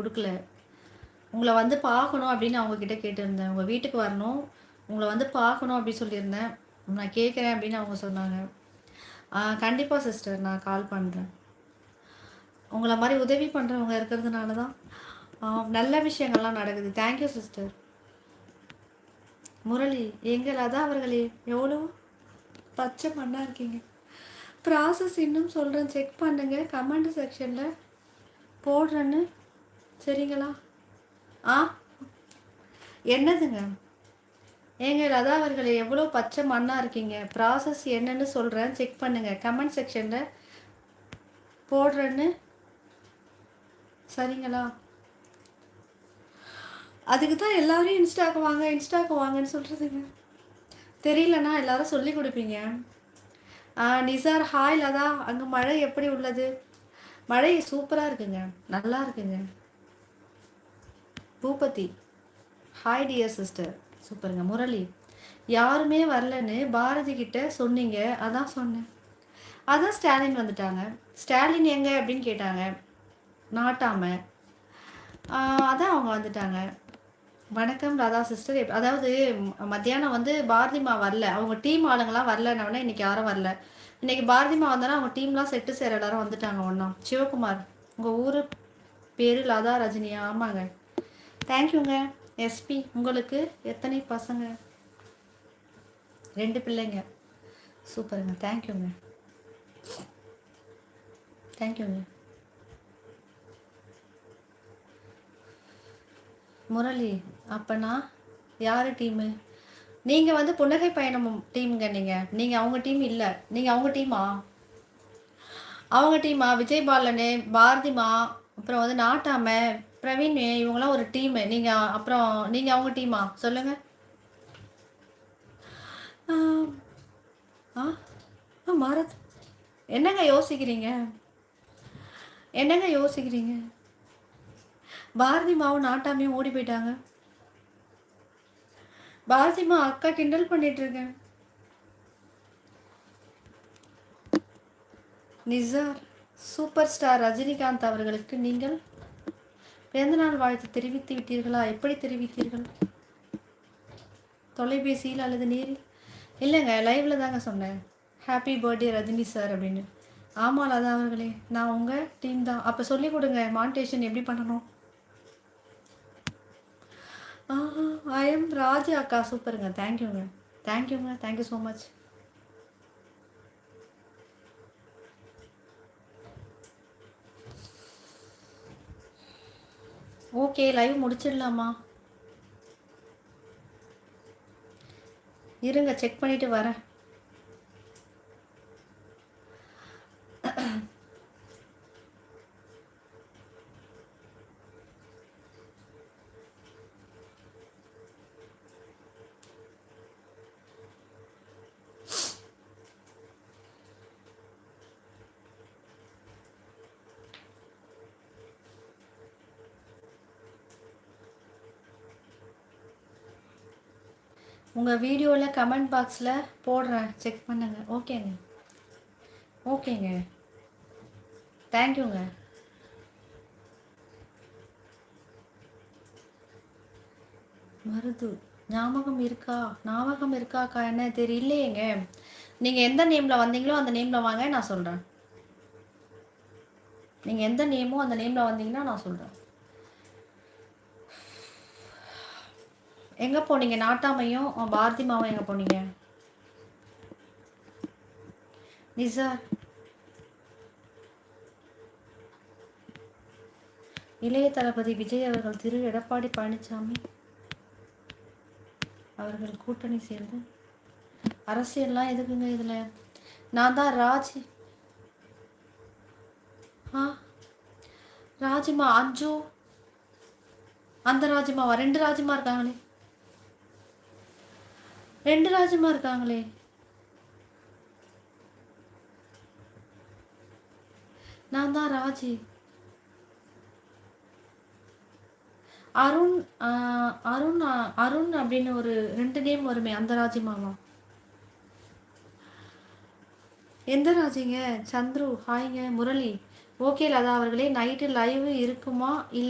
கொடுக்கல. உங்களை வந்து பார்க்கணும் அப்படின்னு அவங்கக்கிட்ட கேட்டிருந்தேன். உங்கள் வீட்டுக்கு வரணும். உங்களை வந்து பார்க்கணும் அப்படின்னு சொல்லியிருந்தேன். நான் கேட்குறேன் அப்படின்னு அவங்க சொன்னாங்க. கண்டிப்பாக சிஸ்டர் நான் கால் பண்ணுறேன் உங்களை மாதிரி உதவி பண்ணுறவங்க இருக்கிறதுனால தான் நல்ல விஷயங்கள்லாம் நடக்குது. தேங்க்யூ சிஸ்டர் முரளி எங்கள் அதான் அவர்களே எவ்வளோ பச்சை மண்ணாக இருக்கீங்க. ப்ராசஸ் இன்னும் சொல்கிறேன் செக் பண்ணுங்க. கமெண்ட் செக்ஷனில் போடுறேன்னு சரிங்களா? ஆ? என்னதுங்க? ஏங்க லதா அவர்களே எவ்வளோ பச்சை மண்ணாக இருக்கீங்க. ப்ராசஸ் என்னன்னு சொல்கிறேன் செக் பண்ணுங்கள் கமெண்ட் செக்ஷனில் போடுறேன்னு. சரிங்களா? அதுக்கு தான் எல்லாரையும் இன்ஸ்டாக்கு வாங்க இன்ஸ்டாக்கு வாங்கன்னு சொல்கிறதுங்க தெரியலனா எல்லாரும் சொல்லி கொடுப்பீங்க. நிசார் ஹாய் லதா. அங்கே மழை எப்படி உள்ளது? மழை சூப்பராக இருக்குங்க. நல்லா இருக்குங்க. பூபதி. ஹாய் டியர் சிஸ்டர் சூப்பருங்க. முரளி யாருமே வரலன்னு பாரதி கிட்ட சொன்னீங்க. அதான் சொன்னேன். அதான் ஸ்டாலின் வந்துட்டாங்க. ஸ்டாலின் எங்க அப்படின்னு கேட்டாங்க. நாட்டாம. அதான் அவங்க வந்துட்டாங்க. வணக்கம் ராதா சிஸ்டர் அதாவது மத்தியானம் வந்து பாரதிமா வரல. அவங்க டீம் ஆளுங்களாம் வரலன்னா இன்னைக்கு யாரும் வரல. இன்னைக்கு பாரதிமா வந்தாலும் அவங்க டீம்லாம் செட்டு சேர எல்லாரும் வந்துட்டாங்க ஒன்றா சிவகுமார் உங்கள் ஊர் பேர் லதா ரஜினியா ஆமாங்க. தேங்க்யூங்க. எஸ்பி உங்களுக்கு எத்தனை பசங்க? ரெண்டு பிள்ளைங்க. சூப்பருங்க. தேங்க்யூங்க. தேங்க்யூங்க. முரளி அப்பனா யார் டீமு? நீங்கள் வந்து புன்னகை பயணம் டீமுங்க நீங்கள் நீங்கள் அவங்க டீம் இல்லை. நீங்கள் அவங்க டீமா? அவங்க டீமா? விஜய் பாலனு பாரதிமா அப்புறம் வந்து நாட்டாமை பிரவீன் இவங்களாம் ஒரு டீமு நீங்கள் அப்புறம் நீங்கள் அவங்க டீமா சொல்லுங்கள் ஆ மாரத் என்னங்க யோசிக்கிறீங்க? என்னங்க யோசிக்கிறீங்க? பாரதி மாவும் நாட்டாமையும் ஓடி போயிட்டாங்க. பாரதி மா அக்கா கிண்டல் பண்ணிட்டு இருக்கேன் நிசார் சூப்பர் ஸ்டார் ரஜினிகாந்த் அவர்களுக்கு நீங்கள்? பிறந்தநாள் வாழ்த்து தெரிவித்து விட்டீர்களா? எப்படி தெரிவித்தீர்கள்? தொலைபேசியில் அல்லது நேரில்? இல்லைங்க லைவ்ல தாங்க சொன்னேன். ஹாப்பி பர்த்டே ரஜினி சார் அப்படின்னு. ஆமாம் அதான் அவர்களே. நான் உங்கள் டீம் தான். அப்போ சொல்லிக் கொடுங்க மான்டேஷன் எப்படி பண்ணணும்? ஐ எம் ராஜா அக்கா. சூப்பருங்க. தேங்க்யூங்க தேங்க்யூங்க thank you so much okay live முடிச்சிடலாமா? இருங்க செக் பண்ணிட்டு வரேன். உங்கள் வீடியோவில் கமெண்ட் பாக்ஸில் போடுறேன். செக் பண்ணுங்கள் ஓகேங்க ஓகேங்க தேங்க்யூங்க மருது ஞாபகம் இருக்கா? ஞாபகம் இருக்காக்கா? என்ன தெரியலையேங்க நீங்கள் எந்த நேமில் வந்தீங்களோ அந்த நேமில் வாங்க நான் சொல்கிறேன் நீங்கள் எந்த நேமோ அந்த நேமில் வந்தீங்கன்னா நான் சொல்கிறேன் எங்கே போனீங்க? நாட்டாமையும் பாரதி மாவும் எங்கே போனீங்க? நிசார் இளைய தளபதி விஜய் அவர்கள் திரு எடப்பாடி பழனிசாமி அவர்கள் கூட்டணி சேர்ந்து. அரசியல்லாம் எதுக்குங்க இதில்? நான் தான் ராஜி. ஆ? ராஜிமா அஞ்சு. அந்த ராஜிமாவா? ரெண்டு ராஜிமா இருக்காங்களே. ரெண்டு ராஜமா இருக்காங்களே. நான் தான் ராஜி. அருண் அருண் அருண் அப்படின்னு ஒரு ரெண்டு நேம் வருமே அந்த ராஜிமாவா எந்த ராஜிங்க? சந்துரு ஹாய்ங்க முரளி. ஓகே லதா அவர்களே நைட்டு லைவ் இருக்குமா? இல்லை